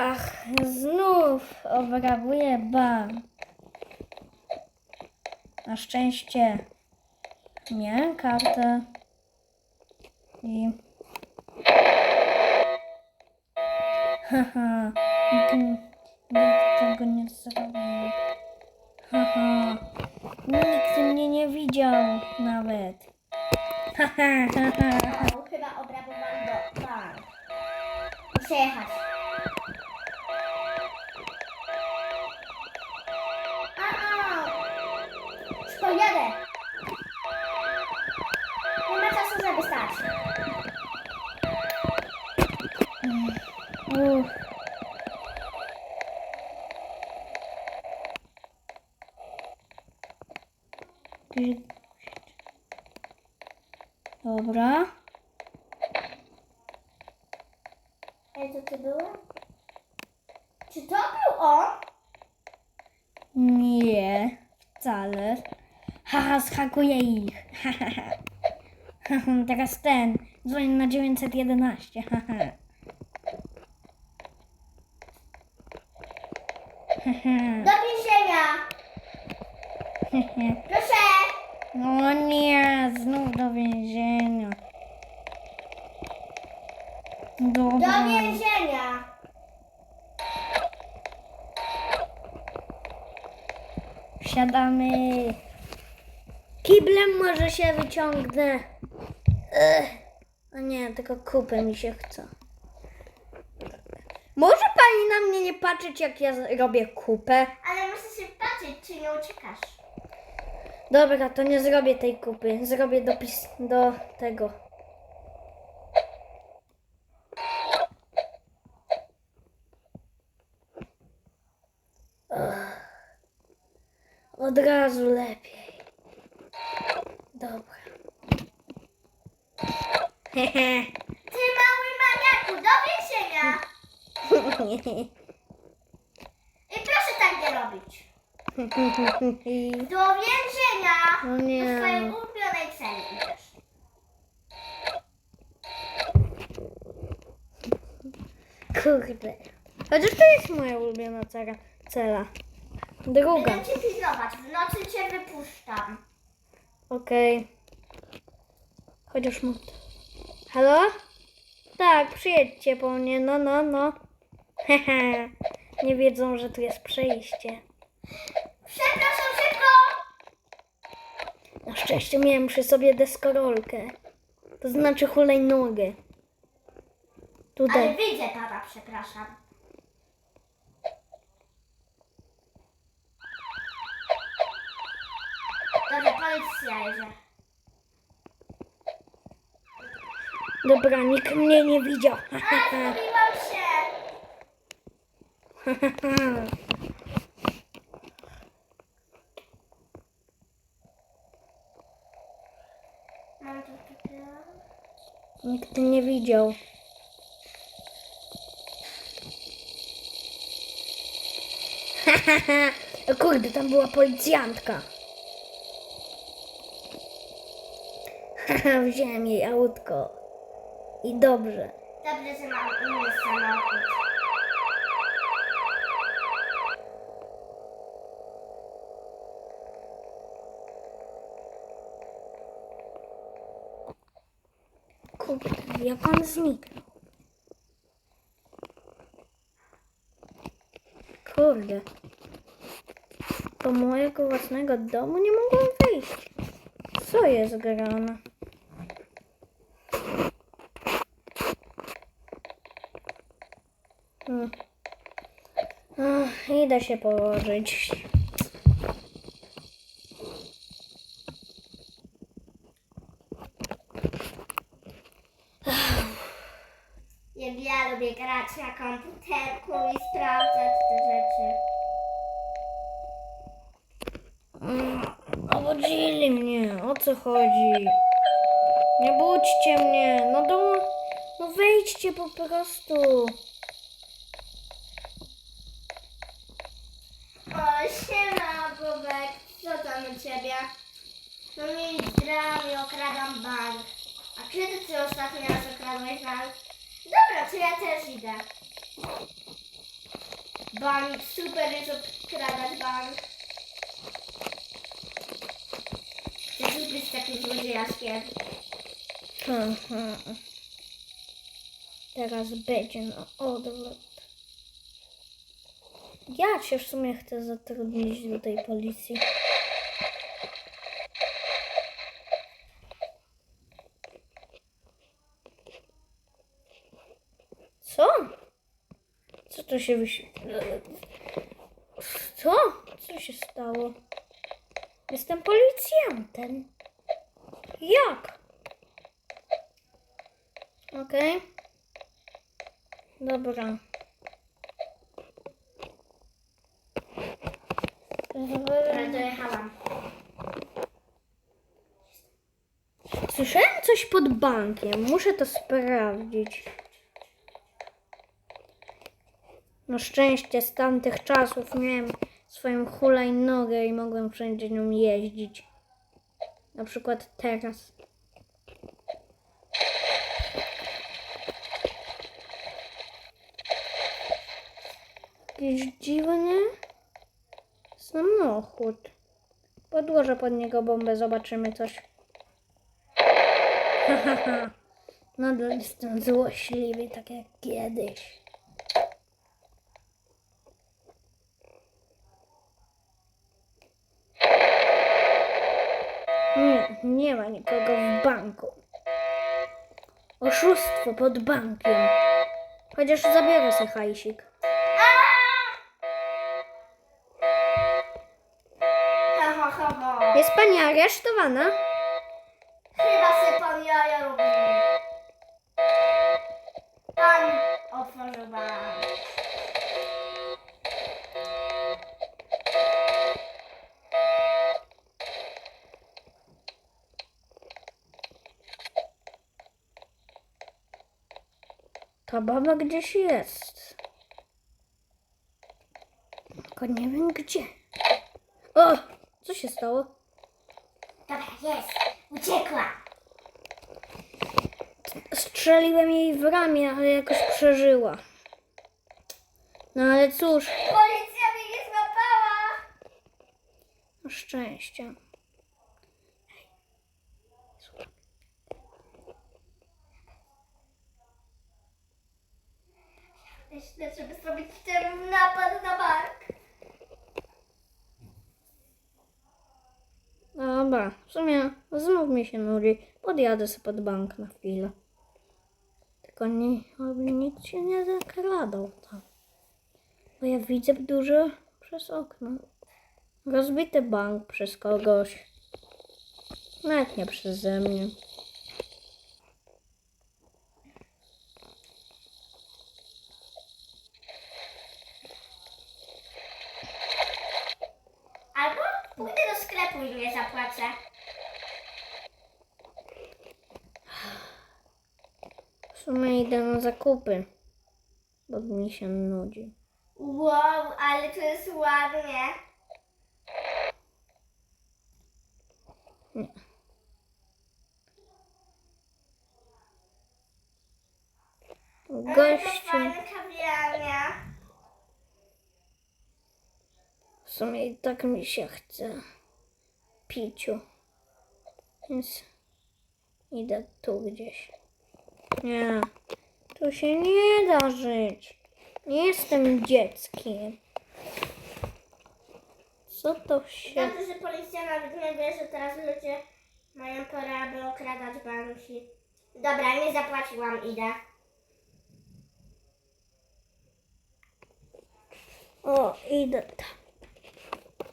Ach, znów obrabuje bank. Na szczęście miałem kartę i... Haha, nikt, tego nie zrobił. Haha, nikt mnie nie widział nawet. Haha, haha. O, chyba obrabowali do bank. Muszę jechać. A, Szybko jadę. Nie ma czasu, żeby stać. Uff. Dobra. Ej, to było? Czy to był on? Nie, wcale. Haha, schakuję ich. Haha. Teraz ten. Dzwonię na 911. Haha. Haha. Do więzienia. Haha. Proszę. No nie, znów do więzienia. Do Dobra. więzienia. Wsiadamy. Kiblem może się wyciągnę. Ech. A nie, tylko kupę mi się chce. Może pani na mnie nie patrzeć, jak ja robię kupę? Ale muszę się patrzeć, czy nie uciekasz. Dobra, to nie zrobię tej kupy. Zrobię dopis do tego. Ugh. Od razu lepiej. Dobra. Hehe. Ty mały maniaku, do więzienia. I proszę tak nie robić. Do więzienia. No nie. Do swojej ulubionej celi idziesz. Kurde. Chociaż to jest moja ulubiona cera, cela. Druga. Będę cię pilnować. W nocy cię wypuszczam. Okej. Chociaż mu. Halo? Tak, przyjedźcie po mnie. No, no, no. Hehe. Nie wiedzą, że tu jest przejście. Przepraszam, szybko. Na szczęście miałem przy sobie deskorolkę. To znaczy hulajnogę. Ale Tutaj. wyjdzie tata, przepraszam. Dobra, nikt mnie nie widział. A, zgubiłam się. Mam tu takie... Nikt nie widział. Kurde, tam była policjantka. Wziąłem jej autko. I dobrze. Dobrze, że mam inny samochód. Kurde, jak on zniknął. Kurde. Do mojego własnego domu nie mogłam wyjść. Co jest grane? Hmm. Ach, idę się położyć. Jak ja lubię grać na komputerku i sprawdzać te rzeczy. Mm, Obudzili mnie, o co chodzi? Nie budźcie mnie, no do... No wejdźcie po prostu. O, siema, Bobek. Co tam u ciebie? No nic, gram i okradam bank. A kiedy ty ostatni raz okradłeś bank? Dobra, to ja też idę. Bank, super jest okradać bank. Chcesz być takim złodziejaszkiem. Teraz będzie na odwrót. Ja się w sumie chcę zatrudnić do tej policji. Co? Co to się wyświetla? Co? Co się stało? Jestem policjantem. Jak? Okej. Dobra. Coś pod bankiem. Muszę to sprawdzić. No szczęście z tamtych czasów miałem swoją hulajnogę i mogłem wszędzie nią jeździć. Na przykład teraz. Jakiś dziwny samochód. Podłożę pod niego bombę, zobaczymy coś. Nadal jestem złośliwy, tak jak kiedyś. Nie, nie ma nikogo w banku. Oszustwo pod bankiem. Chociaż zabiorę sobie hajsik. Ha, ha, ha, ha. Jest pani aresztowana? Bank. Ta baba gdzieś jest. Tylko nie wiem gdzie. O! Co się stało? Dobra, jest. Uciekła. Strzeliłem jej w ramię, ale jakoś przeżyła. No ale cóż, Policja mnie nie złapała. na szczęście. Myślę, żeby zrobić ten napad na bank. Dobra, w sumie znów mi się nudzi. Podjadę sobie pod bank na chwilę. Tylko nie, aby nikt się nie zakradał tam. Bo ja widzę dużo przez okno. Rozbity bank przez kogoś. Nawet nie przeze mnie. Albo pójdę do sklepu i nie zapłacę. W sumie idę na zakupy. Bo mi się nudzi. Wow, ale to jest ładnie. To Gościu. kawiarnia. W sumie i tak mi się chce piciu. Więc idę tu gdzieś. Nie, tu się nie da żyć. Nie jestem dzieckiem. Co to się... Dobrze, że policja nawet nie wie, że teraz ludzie mają porę, aby okradać banki. Dobra, nie zapłaciłam, idę. O, idę tam.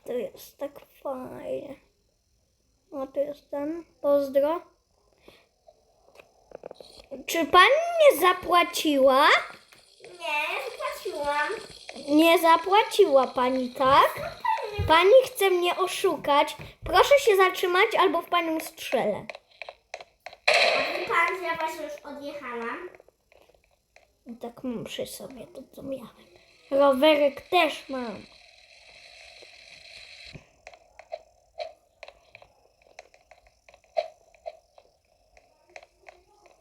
To jest tak fajnie. O, tu jestem. Pozdro. Czy pani nie zapłaciła? Nie, zapłaciłam. Nie zapłaciła pani, tak? Pani chce mnie oszukać. Proszę się zatrzymać, albo w panią strzelę. A pan, że ja właśnie już odjechałam? I tak mam przy sobie to, co miałem. Rowerek też mam.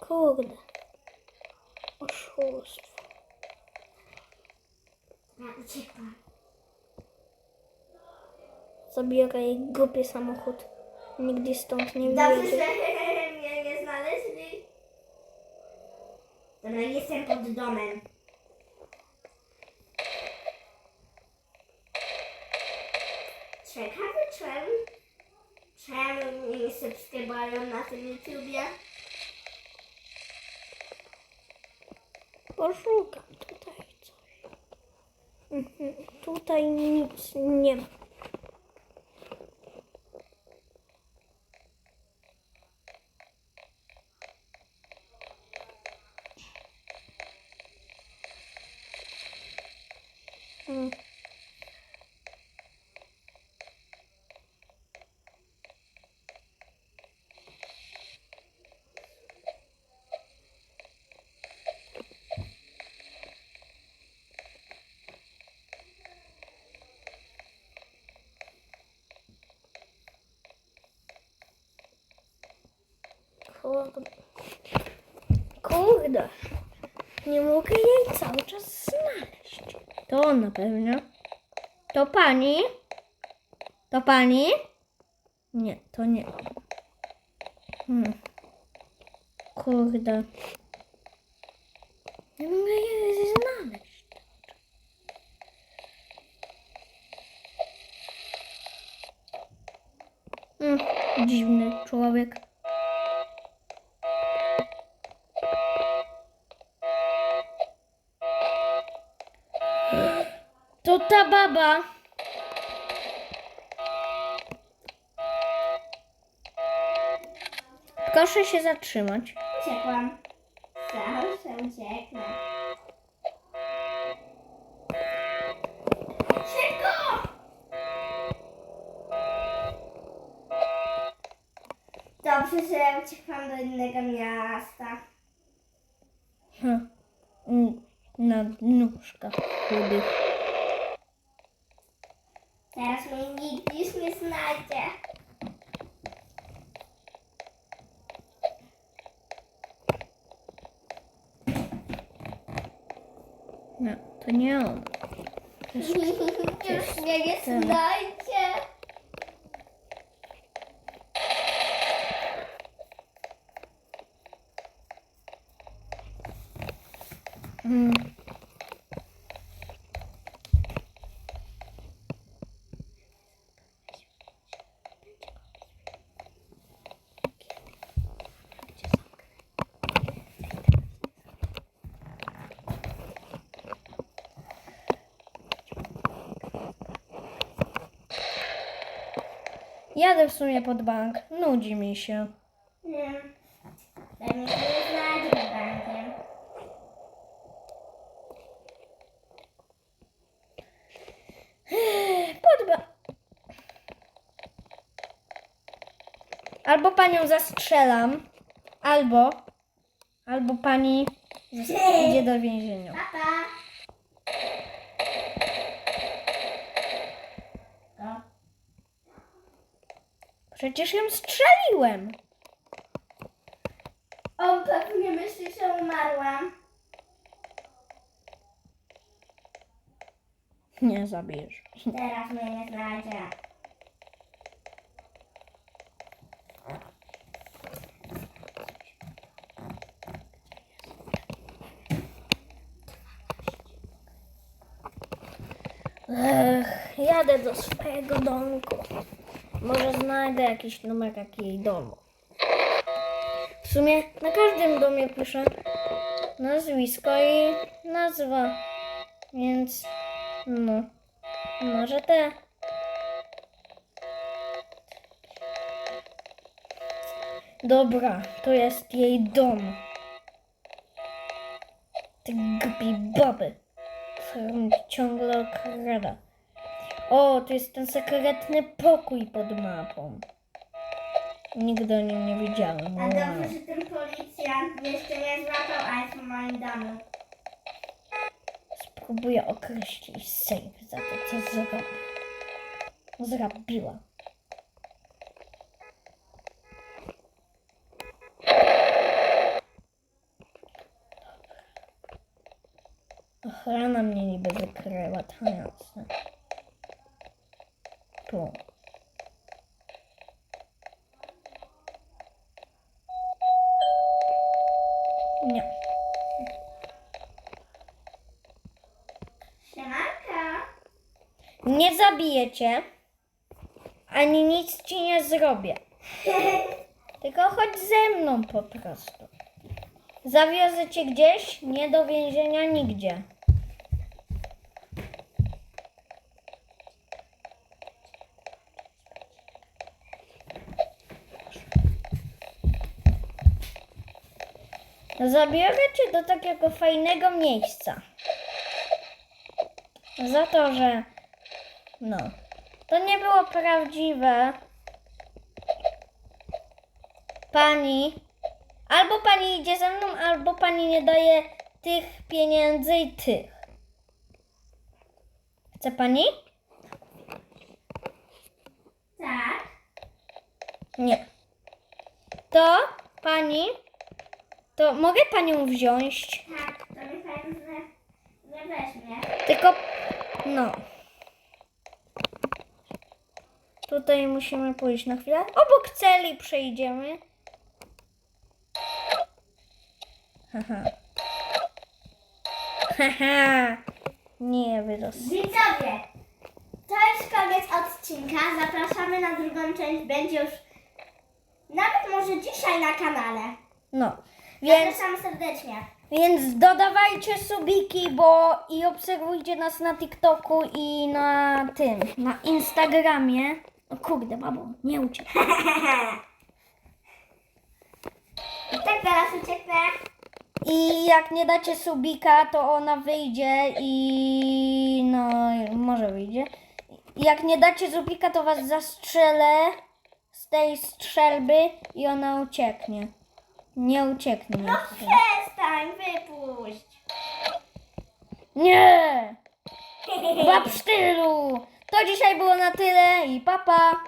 Kurde. Oszustwo. Zabiorę jej głupi samochód. Nigdy stąd nie Dobrze, wyjedzie. że mnie nie znaleźli. Dobra, jestem pod domem. Ciekawe czemu, czemu mnie nie subskrybują na tym YouTubie. Poszukam tutaj Tutaj nic nie ma. Kurde. Kurde. Nie mogę jej cały czas znaleźć. To ona pewnie. To pani? To pani? Nie, to nie. Hmm. Kurde. Nie mogę jej znaleźć. Hmm. Dziwny człowiek. Baba. Proszę się zatrzymać. Uciekłam. Zawsze ucieknę. Szybko! Dobrze, że uciekłam do innego miasta. Hm. Na nóżkach chudych. Teraz mnie nikt już nie znajdzie. No, to nie on. już nie znajdzie. Jadę w sumie pod bank. Nudzi mi się. Nie. Pewnie mnie nie znajdzie pod bankiem. Pod ba- Albo panią zastrzelam, albo, albo pani idzie do więzienia. Papa. O. Przecież ją strzeliłem. On pewnie myśli, że umarłam. Nie zabijesz. Teraz mnie nie znajdzie. Ech, jadę do swojego domku. Może znajdę jakiś numerek jej domu. W sumie na każdym domie piszę nazwisko i nazwa. Więc no, może te. Dobra, to jest jej dom. Ty głupi baby którą ciągle okrada. O, to jest ten sekretny pokój pod mapą. Nigdy o nim nie wiedziałem. A dobrze, że ten policjant jeszcze nie złapał, a jest w moim domu. Spróbuję określić safe za to, co zrobił. Zrobiła. Ochrona mnie niby wykryła, to jasne. Tu. Nie. Siemanka. Nie zabiję cię, ani nic ci nie zrobię. Tylko chodź ze mną po prostu. Zawiozę cię gdzieś, nie do więzienia, nigdzie. Zabiorę cię do takiego fajnego miejsca. Za to, że no, to nie było prawdziwe. Pani, albo pani idzie ze mną, albo pani nie daje tych pieniędzy i tych. Chce pani? Tak. Nie. To pani, to mogę panią wziąć, Tak, to mi że, że weźmie. tylko no. Tutaj musimy pójść na chwilę. Obok celi przejdziemy. Haha. Haha. Nie wydos. Widzowie, to jest koniec odcinka. Zapraszamy na drugą część. Będzie już nawet może dzisiaj na kanale. No. Więc, Zapraszamy serdecznie. więc dodawajcie subiki, bo i obserwujcie nas na TikToku i na tym, na Instagramie. O kurde, babo, nie uciekł. I tak teraz ucieknę. I jak nie dacie subika, to ona wyjdzie i no może wyjdzie. Jak nie dacie subika, to was zastrzelę z tej strzelby i ona ucieknie. Nie ucieknie. No przestań, wypuść. Nie! Babsztylu! To dzisiaj było na tyle i papa.